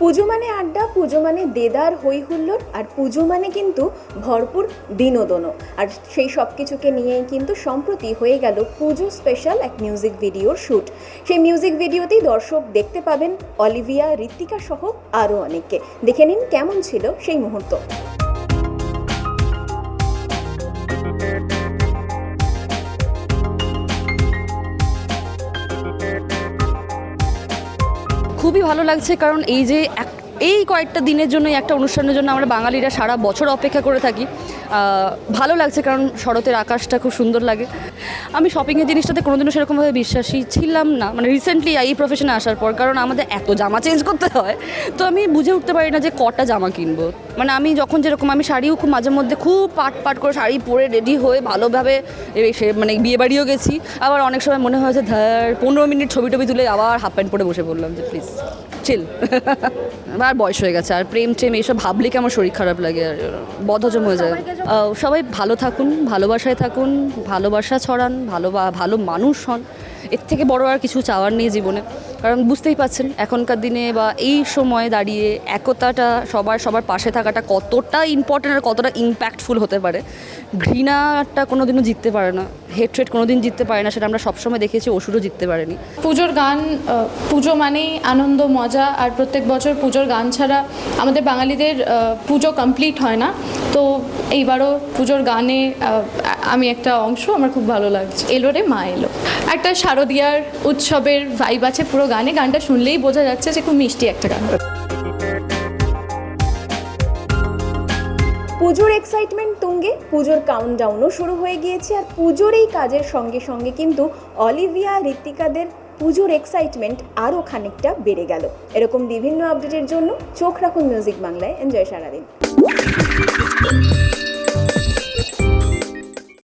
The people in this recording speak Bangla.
পুজো মানে আড্ডা, পুজো মানে দেদার হই হুল্লোড় আর পুজো মানে কিন্তু ভরপুর বিনোদনও। আর সেই সব কিছুকে নিয়েই কিন্তু সম্প্রতি হয়ে গেল পুজো স্পেশাল এক মিউজিক ভিডিওর শ্যুট সেই মিউজিক ভিডিওতেই দর্শক দেখতে পাবেন অলিভিয়া, ঋত্বিকা সহ আরও অনেককে। দেখে নিন কেমন ছিল সেই মুহূর্ত। খুবই ভালো লাগছে, কারণ এই যে এক, এই কয়েকটা দিনের জন্য একটা অনুষ্ঠানের জন্য আমরা বাঙালিরা সারা বছর অপেক্ষা করে থাকি। ভালো লাগছে, কারণ শরতের আকাশটা খুব সুন্দর লাগে। আমি শপিংয়ের জিনিসটাতে কোনোদিনও সেরকমভাবে বিশ্বাসী ছিলাম না। মানে রিসেন্টলি এই প্রফেশনে আসার পর, কারণ আমাদের এত জামা চেঞ্জ করতে হয়, তো আমি বুঝে উঠতে পারি না যে কটা জামা কিনবো। মানে আমি যখন যেরকম আমি শাড়িও খুব মাঝে মধ্যে খুব পাট পাট করে শাড়ি পরে রেডি হয়ে ভালোভাবে মানে বিয়ে বাড়িও গেছি। আবার অনেক সময় মনে হয়েছে ধার পনেরো মিনিট ছবি টবি তুলে আবার হাফ প্যান্ট পরে বসে পড়লাম যে প্লিজ চিল আর বয়স হয়ে গেছে আর প্রেম টেম এইসব ভাবলে কি আমার শরীর খারাপ লাগে? আর বদহজম হয়ে যায়। সবাই ভালো থাকুন ভালোবাসায় থাকুন ভালোবাসা ছড়ান ভালো ভালো মানুষ হন। এর থেকে বড় আর কিছু চাওয়ার নেই জীবনে। কারণ বুঝতেই পাচ্ছেন এখনকার দিনে বা এই সময়ে দাঁড়িয়ে একতাটা সবার সবার পাশে থাকাটা কতটা ইম্পর্ট্যান্ট আর কতটা ইম্প্যাক্টফুল হতে পারে। ঘৃণাটা কোনোদিনও জিততে পারে না হেট্রেড কোনো দিন জিততে পারে না, সেটা আমরা সবসময় দেখেছি ওষুধও জিততে পারেনি। পুজোর গান পুজো মানেই আনন্দ, মজা, আর প্রত্যেক বছর পুজোর গান ছাড়া আমাদের বাঙালিদের পুজো কমপ্লিট হয় না। তো এইবারও পুজোর গানে আমি একটা অংশ আমার খুব ভালো লাগছে। এলো রে মা এলো। একটা শারদীয়ার উৎসবের ভাইব আছে পুরো গানে, গানটা শুনলেই বোঝা যাচ্ছে যে খুব মিষ্টি একটা গান। পুজোর এক্সাইটমেন্ট তুঙ্গে, পুজোর কাউন্টডাউনও শুরু হয়ে গিয়েছে আর পুজোর এই কাজের সঙ্গে সঙ্গে কিন্তু অলিভিয়া, ঋত্বিকাদের পুজোর এক্সাইটমেন্ট আরও খানিকটা বেড়ে গেল। এরকম বিভিন্ন আপডেটের জন্য চোখ রাখুন মিউজিক বাংলায় এনজয় সারাদিন।